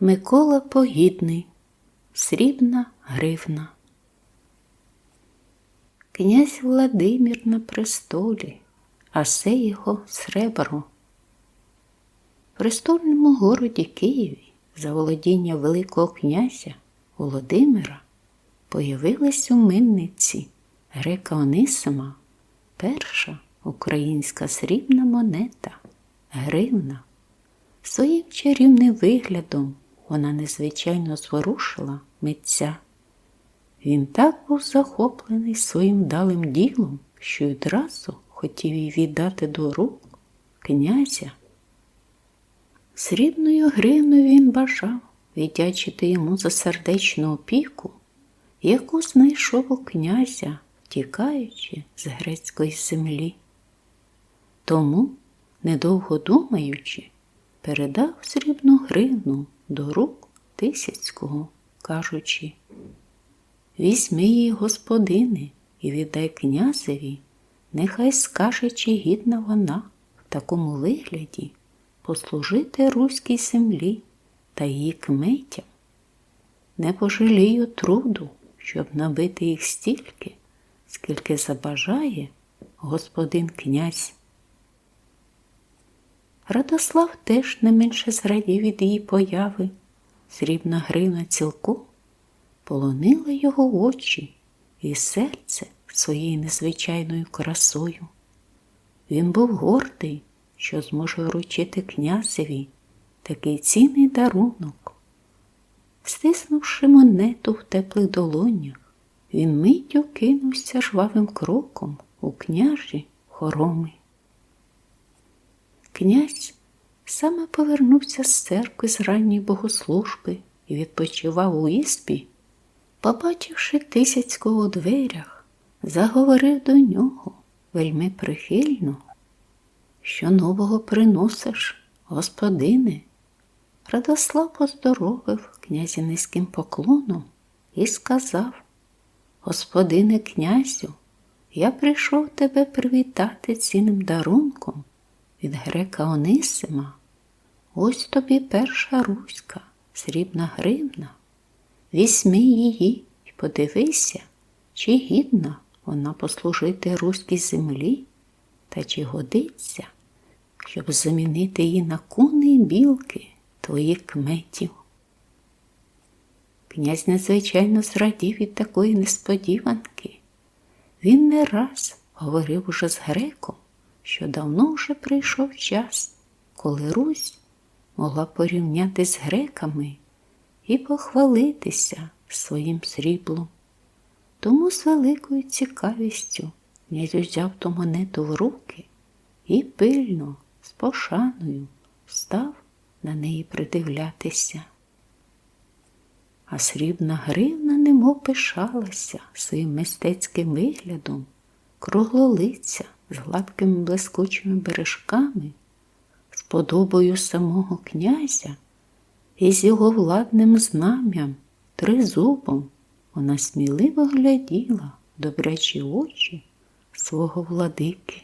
Микола Погідний, Срібна гривна. Князь Владимир на престолі, а все його сребро. В престольному городі Києві за володіння Великого князя Володимира появилась у минниці грека Онисима перша українська срібна монета гривна. Своїм чарівним виглядом вона незвичайно зворушила митця. Він так був захоплений своїм далим ділом, що й одразу хотів її віддати до рук князя. Срібною гривною він бажав віддячити йому за сердечну опіку, яку знайшов у князя, втікаючи з грецької землі. Тому, недовго думаючи, передав срібну гривну до рук Тисяцького, кажучи Візьми її, господини, і віддай князеві, нехай скаже, чи гідна вона в такому вигляді послужити руській землі та її кметям. Не пожалію труду, щоб набити їх стільки, скільки забажає господин князь. Радослав теж не менше зрадів від її появи, срібна гривна цілком полонила його очі і серце своєю незвичайною красою. Він був гордий, що зможе вручити князеві такий цінний дарунок. Стиснувши монету в теплих долонях, він миттю кинувся жвавим кроком у княжі хороми. Князь саме повернувся з церкви з ранньої богослужби і відпочивав у іспі побачивши тисяцького у дверях, заговорив до нього вельми прихильно, що нового приносиш, господине. Радослав поздоровив князя низьким поклоном і сказав Господине князю, я прийшов тебе привітати цінним дарунком від грека Онисима. Ось тобі перша руська, срібна гривна. Візьми її і подивися, чи гідна вона послужити руській землі, та чи годиться, щоб замінити її на куни й білки твоїх кметів. Князь надзвичайно зрадів від такої несподіванки. Він не раз говорив уже з греком, що давно вже прийшов час, коли Русь могла порівняти з греками і похвалитися своїм сріблом. Тому з великою цікавістю князь взяв ту монету в руки і пильно, з пошаною став на неї придивлятися. А срібна гривна немов пишалася своїм мистецьким виглядом, круглолиця з гладкими блискучими бережками, з подобою самого князя і з його владним знам'ям, тризубом, вона сміливо гляділа в добрячі очі свого владики.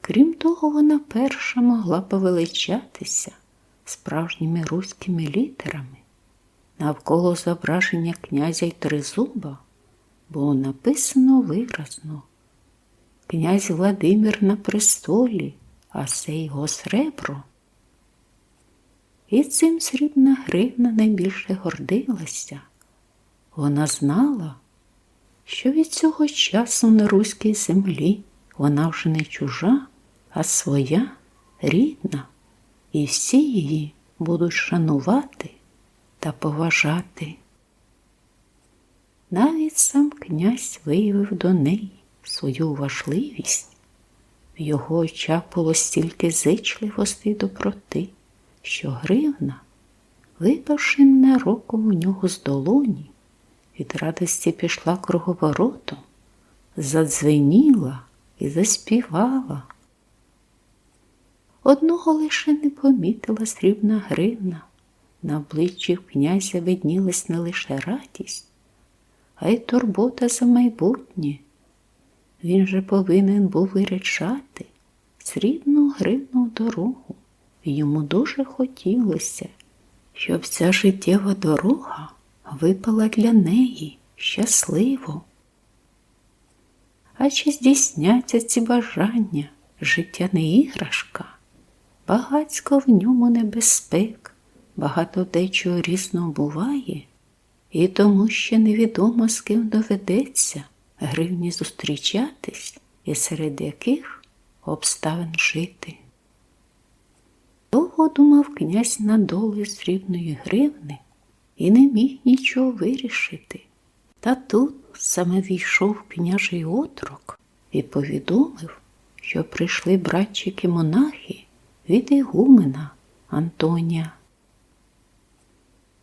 Крім того, вона перша могла повеличатися справжніми руськими літерами. Навколо зображення князя й тризуба було написано виразно Князь Владимир на престолі, а це його сребро. І цим срібна гривна найбільше гордилася. Вона знала, що від цього часу на руській землі вона вже не чужа, а своя, рідна, і всі її будуть шанувати та поважати. Навіть сам князь виявив до неї свою важливість, в його очах було стільки зичливості й доброти що гривна, випавши ненароком у нього з долоні, від радості пішла круговоротом, задзвеніла і заспівала. Одного лише не помітила срібна гривна, на обличчі князя виднілась не лише радість, а й турбота за майбутнє. Він же повинен був вирішати срібну гривну дорогу. Йому дуже хотілося, щоб ця життєва дорога випала для неї щасливо. А чи здійсняться ці бажання, життя не іграшка, багацько в ньому небезпек, багато дечого різного буває, і тому ще невідомо з ким доведеться гривні зустрічатись і серед яких обставин жити. Довго думав князь на доли срібної гривни і не міг нічого вирішити. Та тут саме війшов княжий отрок і повідомив, що прийшли братчики монахи від ігумена Антонія.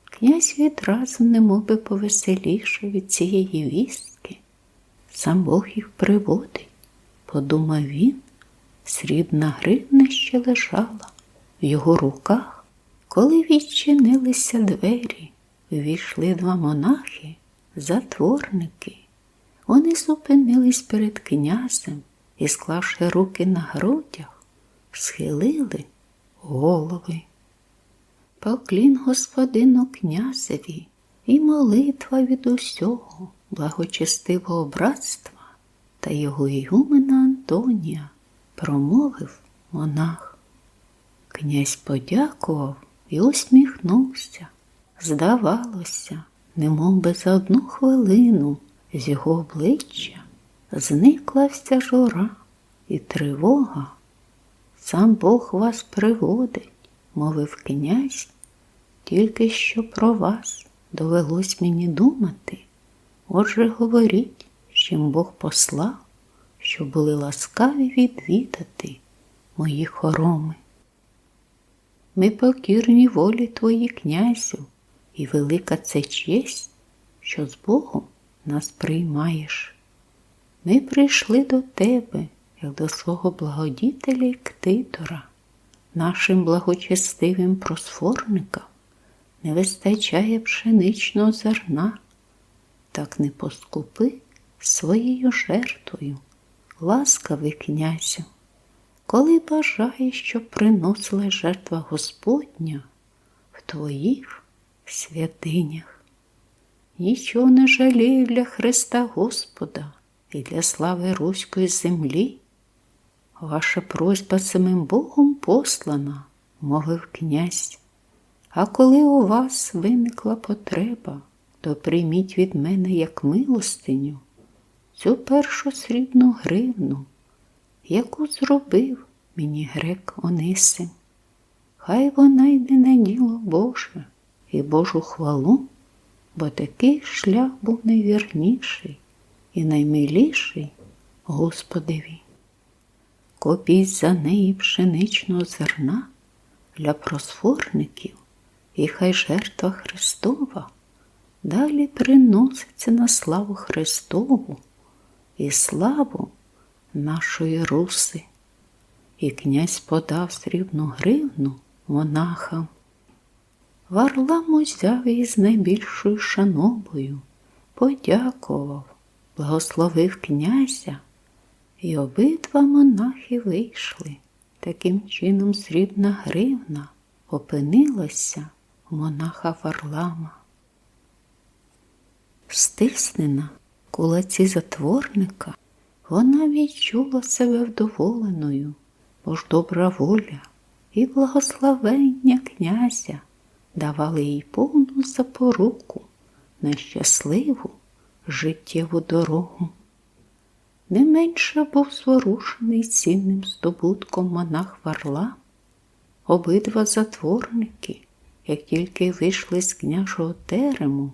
Князь відразу немов би повеселішав від цієї вістки. Сам Бог їх приводить, подумав він, срібна гривна ще лежала в його руках, коли відчинилися двері, увійшли два монахи, затворники. Вони зупинились перед князем і, склавши руки на грудях, схилили голови. Поклін господину князеві і молитва від усього благочестивого братства та його ігумена Антонія, промовив монах. Князь подякував і усміхнувся. Здавалося, немов би за одну хвилину з його обличчя зникла вся жура і тривога. Сам Бог вас приводить, мовив князь, тільки що про вас довелось мені думати. Отже, говоріть, чим Бог послав, що були ласкаві відвідати мої хороми. Ми покірні волі твої, князю, і велика це честь, що з Богом нас приймаєш. Ми прийшли до тебе, як до свого благодітеля і ктитора, нашим благочестивим просфорникам не вистачає пшеничного зерна, так не поскупи своєю жертвою, ласкавий князю, коли бажаєш, щоб приносила жертва Господня в твоїх святинях. Нічого не жалію для Христа Господа і для слави Руської землі. Ваша просьба самим Богом послана, мовив князь. А коли у вас виникла потреба, то прийміть від мене як милостиню цю першу срібну гривну, яку зробив мені грек Онисим. Хай вона йде на діло Боже і Божу хвалу, бо такий шлях був найвірніший і наймиліший Господеві. Копіть за неї пшеничного зерна для просфорників, і хай жертва Христова далі приноситься на славу Христову і славу нашої руси. І князь подав срібну гривну монахам. Варлам узяв її з найбільшою шанобою, подякував, благословив князя, і обидва монахи вийшли. Таким чином срібна гривна опинилася у монаха Варлама. Стиснена кулаці затворника, вона відчула себе вдоволеною, бо ж добра воля і благословення князя давали їй повну запоруку на щасливу життєву дорогу. Не менше був зворушений цінним здобутком монах Варла. Обидва затворники, як тільки вийшли з княжого терему,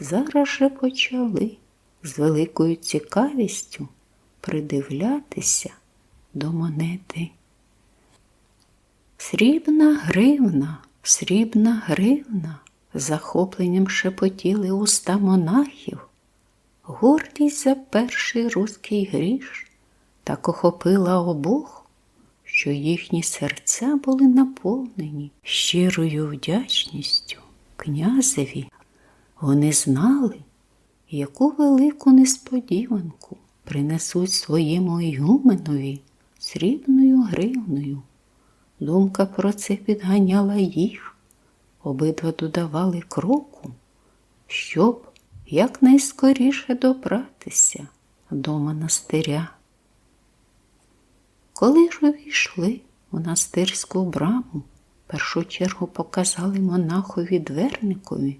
зараз же почали з великою цікавістю придивлятися до монети. Срібна гривна, срібна гривна, захопленням шепотіли уста монахів. Гордість за перший руський гріш так охопила обох, що їхні серця були наповнені щирою вдячністю князеві. Вони знали, яку велику несподіванку принесуть своєму ігуменові срібною гривною. Думка про це підганяла їх, обидва додавали кроку, щоб якнайскоріше добратися до монастиря. Коли ж увійшли в монастирську браму, першу чергу показали монахові дверникові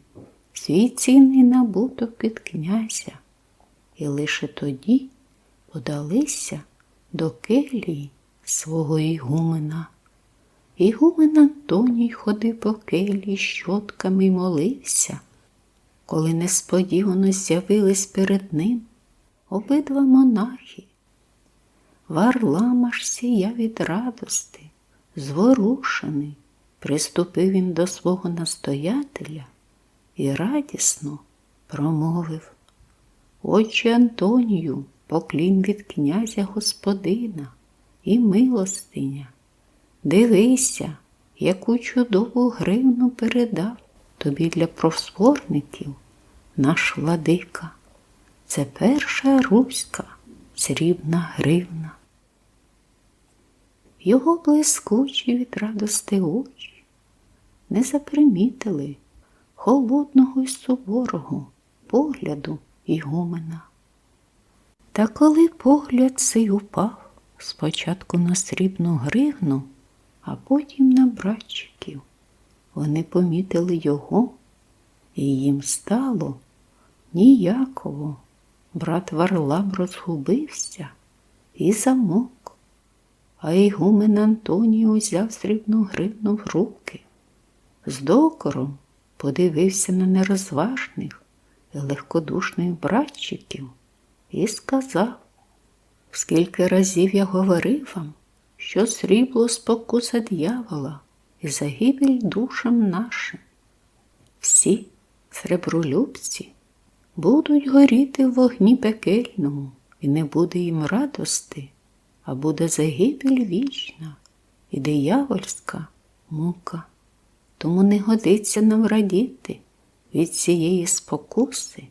свій цінний набуток від князя, і лише тоді подалися до келії свого ігумена. Ігумен Антоній ходив по келії щотками й молився, коли несподівано з'явились перед ним обидва монахи. Варлам аж сія від радости, зворушений, приступив він до свого настоятеля і радісно промовив Отче Антонію, поклін від князя господина і милостиня. Дивися, яку чудову гривну передав тобі для просворників наш владика. Це перша руська срібна гривна. Його блискучі від радости очі не запримітили холодного й суворого погляду Ігумена. Та коли погляд цей упав спочатку на срібну гривну, а потім на братчиків, вони помітили його, і їм стало ніяково. Брат Варлам розгубився і замок, а Ігумен Антоній узяв срібну гривну в руки. З докором подивився на нерозважних і легкодушних братчиків і сказав, скільки разів я говорив вам, що срібло спокуса дьявола і загибель душам нашим. Всі сребролюбці будуть горіти в вогні пекельному, і не буде їм радости, а буде загибель вічна і диявольська мука. Тому не годиться нам радіти від цієї спокуси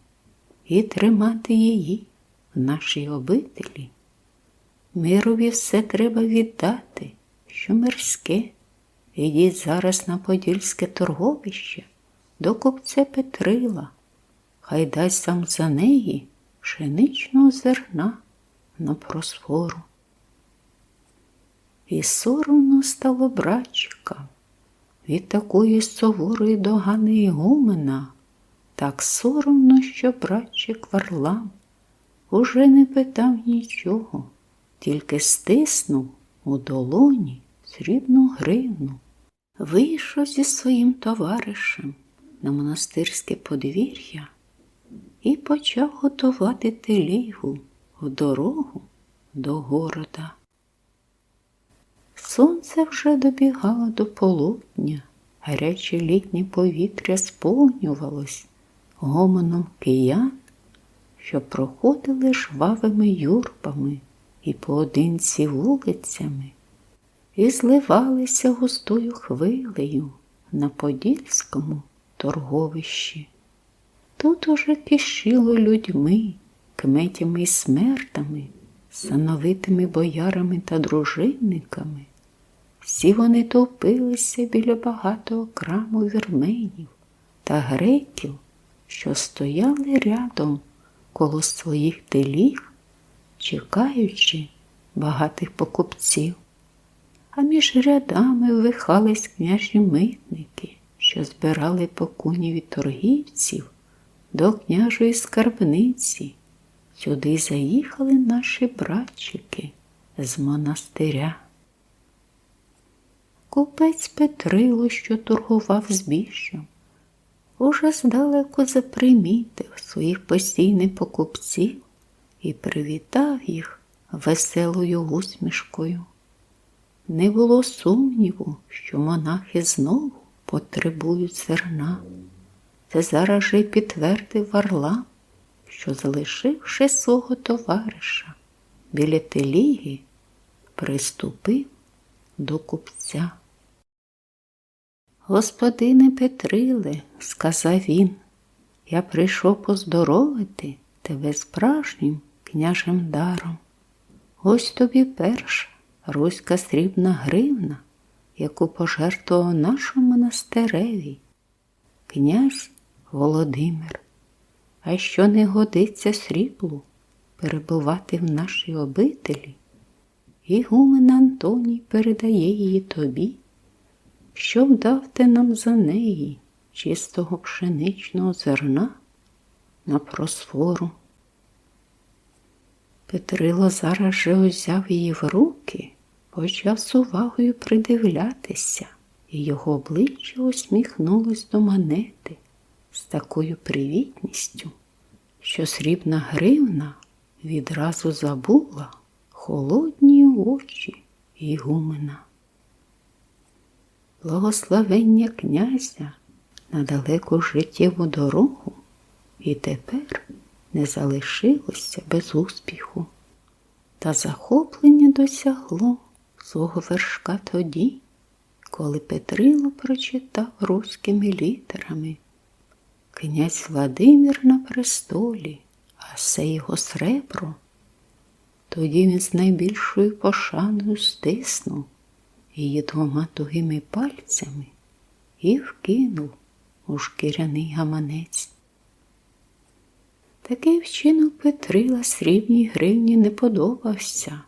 і тримати її в нашій обителі. Мирові все треба віддати, що мирське. Ідіть зараз на подільське торговище до купця Петрила, хай дасть вам за неї пшеничного зерна на просфору. І соромно стало братчика від такої суворої догани Ігумена, так соромно, що братчик Варлам уже не питав нічого, тільки стиснув у долоні срібну гривну, вийшов зі своїм товаришем на монастирське подвір'я і почав готувати телігу в дорогу до города. Сонце вже добігало до полудня, гаряче літнє повітря сповнювалось гомоном киян, що проходили жвавими юрбами і поодинці вулицями, і зливалися густою хвилею на подільському торговищі. Тут уже кишіло людьми, кметями й смертами, сановитими боярами та дружинниками. Всі вони товпилися біля багатого краму вірменів та греків, що стояли рядом коло своїх теліг, чекаючи багатих покупців. А між рядами вихались княжі митники, що збирали покуні від торгівців до княжої скарбниці. Сюди заїхали наші братчики з монастиря. Купець Петрило, що торгував збіжжям, уже здалеку запримітив своїх постійних покупців і привітав їх веселою усмішкою. Не було сумніву, що монахи знову потребують зерна. Це зараз же й підтвердив Варлам, що, залишивши свого товариша біля теліги, приступив до купця. Господине Петриле, сказав він, я прийшов поздоровити тебе справжнім княжим даром. Ось тобі перша руська срібна гривна, яку пожертвував нашому монастиреві князь Володимир. А що не годиться сріблу перебувати в нашій обителі, Ігумен Антоній передає її тобі, щоб дав ти нам за неї чистого пшеничного зерна на просфору. Петрило зараз же узяв її в руки, почав з увагою придивлятися, і його обличчя усміхнулось до монети з такою привітністю, що срібна гривна відразу забула холодні очі Ігумена. Благословення князя на далеку життєву дорогу. І тепер не залишилося без успіху, та захоплення досягло свого вершка тоді, коли Петрило прочитав руськими літерами. Князь Владимир на престолі, а все його сребро. Тоді він з найбільшою пошаною стиснув її двома тугими пальцями і вкинув у шкіряний гаманець. Такий вчинок Петрила срібній гривні не подобався.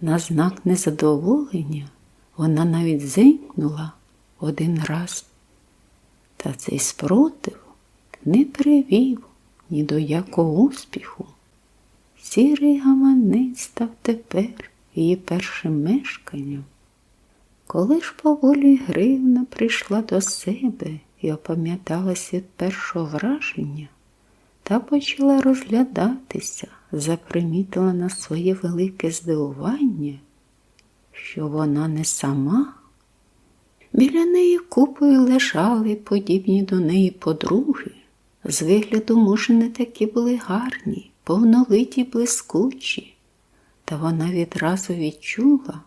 На знак незадоволення вона навіть зимкнула один раз. Та цей спротив не привів ні до якого успіху. Сірий гаманець став тепер її першим мешканням. Коли ж поволі гривна прийшла до себе і опам'яталась від першого враження, та почала розглядатися, запримітила на своє велике здивування, що вона не сама. Біля неї купою лежали подібні до неї подруги. З вигляду, може, не такі були гарні, повнолиті блискучі, та вона відразу відчула,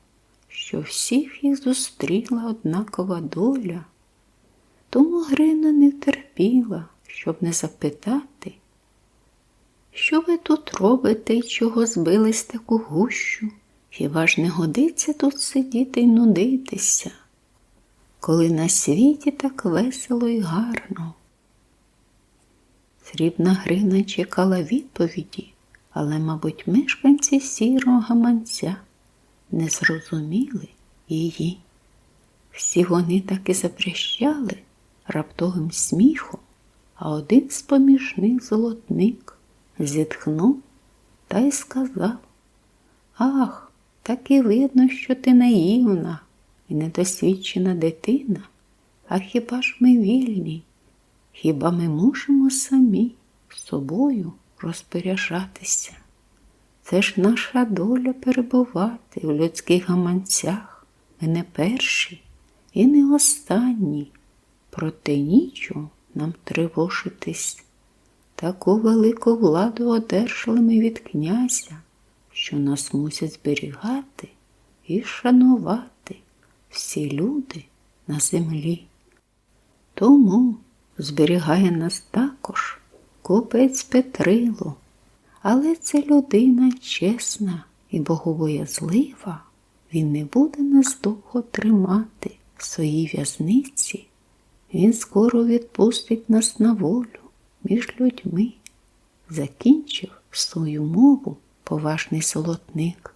що всіх їх зустріла однакова доля. Тому Грина не втерпіла, щоб не запитати, що ви тут робите і чого збились таку гущу? Хіба ж не годиться тут сидіти й нудитися, коли на світі так весело і гарно? Срібна Грина чекала відповіді, але, мабуть, мешканці сірого гаманця не зрозуміли її. Всі вони так і запрящали раптовим сміхом, а один з поміж золотник зітхнув та й сказав Ах, так і видно, що ти наївна і недосвідчена дитина. А хіба ж ми вільні? Хіба ми можемо самі собою розпоряджатися? Це ж наша доля перебувати в людських гаманцях. Ми не перші і не останні. Проте нічого нам тривожитись. Таку велику владу одержали ми від князя, що нас мусять зберігати і шанувати всі люди на землі. Тому зберігає нас також купець Петрило, але це людина чесна і боговоязлива, він не буде нас довго тримати в своїй в'язниці. Він скоро відпустить нас на волю між людьми, закінчив свою мову поважний солотник.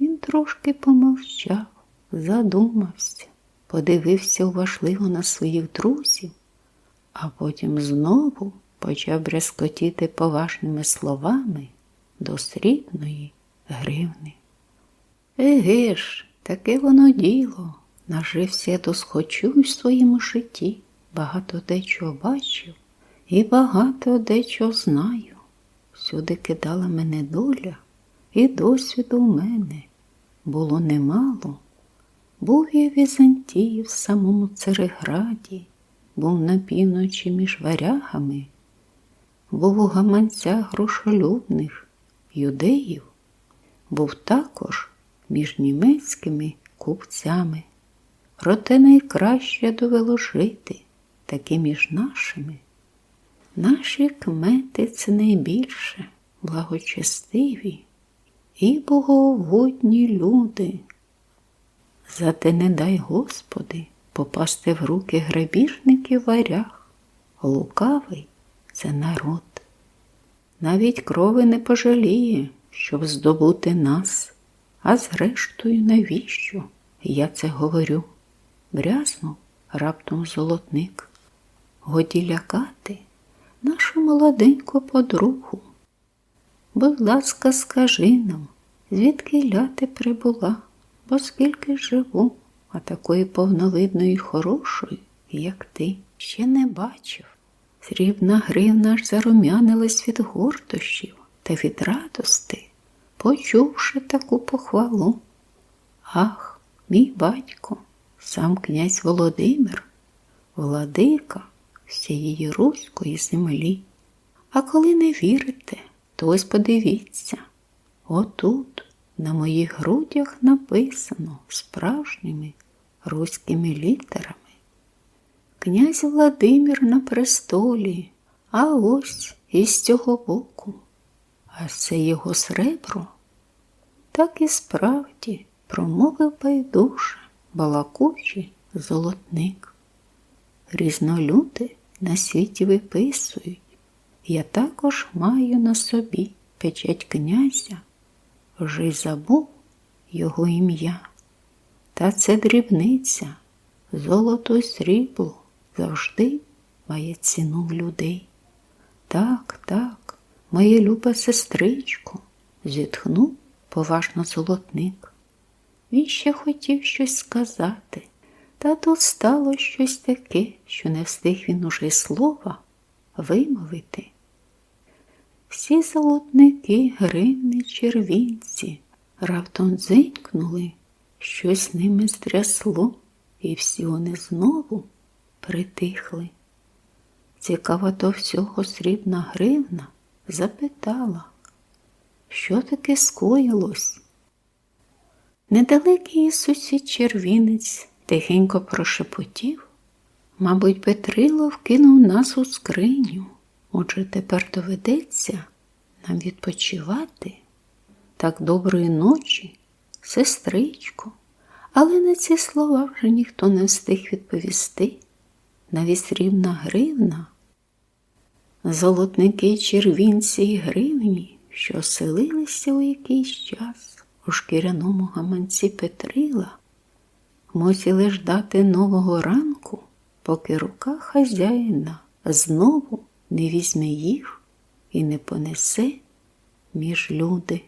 Він трошки помовчав, задумався, подивився уважливо на своїх друзів, а потім знову почав брязкотіти поважними словами до срібної гривни. Еге ж, таке воно діло, нажився я досхочу в своєму житті багато дечого бачив і багато дечого знаю. Всюди кидала мене доля, і досвіду в мене було немало. Був я в Візантії в самому Цереграді, був на півночі між варягами, був у гаманцях грошолюбних юдеїв, був також між німецькими купцями. Проте найкраще довело жити таки між нашими. Наші кмети це найбільше благочестиві і боговодні люди. Зате не дай Господи, попасти в руки грабіжників варяг. Лукавий це народ. Навіть крови не пожаліє, щоб здобути нас. А зрештою, навіщо? Я це говорю. Брязнув раптом золотник. Годі лякати нашу молоденьку подругу. Будь ласка, скажи нам, звідки ляти прибула, бо скільки живу, а такої повновидної хорошої, як ти, ще не бачив. Срібна гривна аж зарум'янилась від гордощів та від радости, почувши таку похвалу. Ах, мій батько, сам князь Володимир, владика всієї руської землі. А коли не вірите, то ось подивіться. Отут на моїх грудях написано справжніми руськими літерами. Князь Владимир на престолі, а ось із цього боку. А це його сребро. Так і справді промовив байдуже, балакучий золотник. Різнолюди на світі виписують. Я також маю на собі печать князя, вже й забув його ім'я. Та це дрібниця, золото й срібло завжди має ціну людей. Так, так, моє любе сестричко, зітхнув поважно золотник. Він ще хотів щось сказати, та тут стало щось таке, що не встиг він уже слова вимовити. Всі золотники, гривни, червінці раптом дзенькнули, щось ними стрясло, і всі вони знову притихли. Цікаво до всього срібна гривна запитала, що таке скоїлось? Недалекий сусід червінець тихенько прошепотів. Мабуть, Петрило вкинув нас у скриню. Отже, тепер доведеться нам відпочивати. Так доброї ночі, сестричко. Але на ці слова вже ніхто не встиг відповісти. Навіть срібна гривна. Золотники червінці й гривні, що оселилися у якийсь час у шкіряному гаманці Петрила, мусили ждати нового ранку, поки рука хазяїна знову не візьме їх і не понесе між люди.